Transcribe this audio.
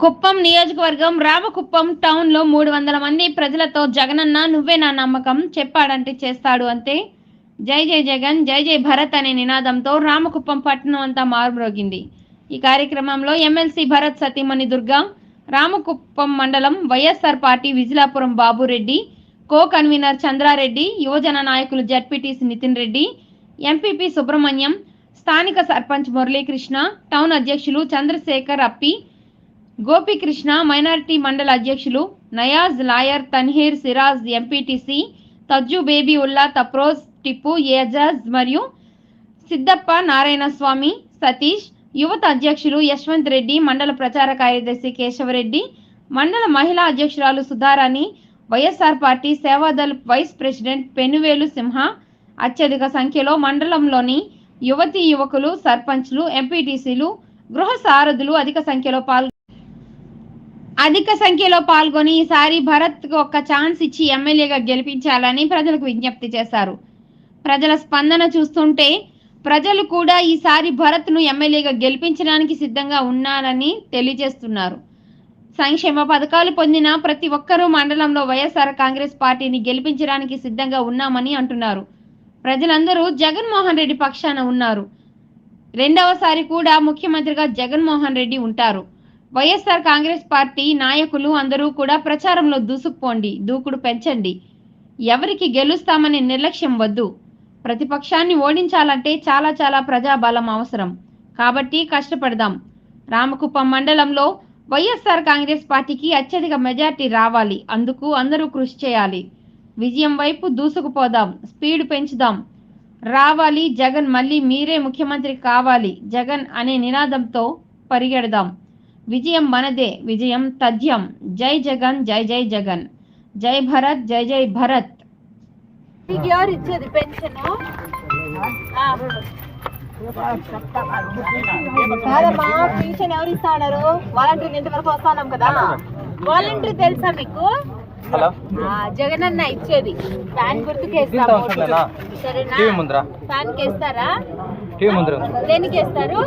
కుప్పం నియోజకవర్గం రామకుప్పం టౌన్లో మూడు వందల మంది ప్రజలతో జగనన్న నువ్వే నా నమ్మకం చెప్పాడంటే చేస్తాడు అంతే. జై జై జగన్ జై జై భరత్ అనే నినాదంతో రామకుప్పం పట్టణం అంతా మారుమ్రోగింది. ఈ కార్యక్రమంలో ఎమ్మెల్సీ భరత్ సతీమణి దుర్గా రామకుప్పం మండలం YSR party Vijilapuram Babureddy co convener Chandrareddy యువజన నాయకులు జడ్పీటీసీ నితిన్ రెడ్డి ఎంపీపీ సుబ్రహ్మణ్యం స్థానిక సర్పంచ్ మురళీకృష్ణ టౌన్ అధ్యక్షులు చంద్రశేఖర్ అప్పి గోపికృష్ణ మైనారిటీ మండల అధ్యక్షులు Nayaz lawyer తన్హీర్ Siraj MPTC Tajju baby ఉల్లా తప్రోజ్ టిప్పు ఏజాజ్ మరియు సిద్దప్ప నారాయణ స్వామి సతీష్ యువత అధ్యక్షులు యశ్వంత్ రెడ్డి మండల ప్రచార కార్యదర్శి కేశవరెడ్డి మండల మహిళా అధ్యక్షురాలు Sudharani YSR party Sevadal vice president Penuvelu Simha అత్యధిక సంఖ్యలో మండలంలోని యువతీ యువకులు సర్పంచ్లు ఎంపీటీసీలు గృహ సారథులు అధిక సంఖ్యలో పాల్గొ అధిక సంఖ్యలో పాల్గొని ఈసారి భరత్ ఒక్క ఛాన్స్ ఇచ్చి ఎమ్మెల్యేగా గెలిపించాలని ప్రజలకు విజ్ఞప్తి చేశారు. ప్రజల స్పందన చూస్తుంటే ప్రజలు కూడా ఈసారి భరత్ను ఎమ్మెల్యేగా గెలిపించడానికి సిద్ధంగా ఉన్నారని తెలియజేస్తున్నారు. సంక్షేమ పథకాలు పొందిన ప్రతి ఒక్కరూ మండలంలో వైఎస్ఆర్ కాంగ్రెస్ పార్టీని గెలిపించడానికి సిద్ధంగా ఉన్నామని అంటున్నారు. ప్రజలందరూ జగన్మోహన్ రెడ్డి పక్షాన ఉన్నారు. రెండవసారి కూడా ముఖ్యమంత్రిగా జగన్మోహన్ రెడ్డి ఉంటారు. వైఎస్ఆర్ కాంగ్రెస్ పార్టీ నాయకులు అందరూ కూడా ప్రచారంలో దూసుకుపోండి దూకుడు పెంచండి. ఎవరికి గెలుస్తామనే నిర్లక్ష్యం వద్దు. ప్రతిపక్షాన్ని ఓడించాలంటే చాలా చాలా ప్రజాబలం అవసరం. కాబట్టి కష్టపడదాం. రామకుప్పం మండలంలో వైఎస్ఆర్ కాంగ్రెస్ పార్టీకి అత్యధిక మెజార్టీ రావాలి. అందుకు అందరూ కృషి చేయాలి. విజయం వైపు దూసుకుపోదాం స్పీడ్ పెంచుదాం. రావాలి జగన్ మళ్ళీ మీరే ముఖ్యమంత్రి కావాలి. జగన్ అనే నినాదంతో పరిగెడదాం. విజయం మనదే విజయం తథ్యం. జై జగన్ జై జై జగన్. జై భరత్ జై జై భరత్. మీకు ఎవరు ఇచ్చేది పెన్షన్. కాదమ్మా పెన్షన్ ఎవరు ఇస్తాడారు వాలంటీర్ ఇంతవరకు వస్తాం కదా. వాలంటీర్ తెలుసా మీకు? హలో. ఆ, జగనన్న ఇచ్చేది. ఫ్యాన్ సరేనా? ముందరా? ఫ్యాన్ కేస్తారా టీవీ ముందర? దేనికి వేస్తారు?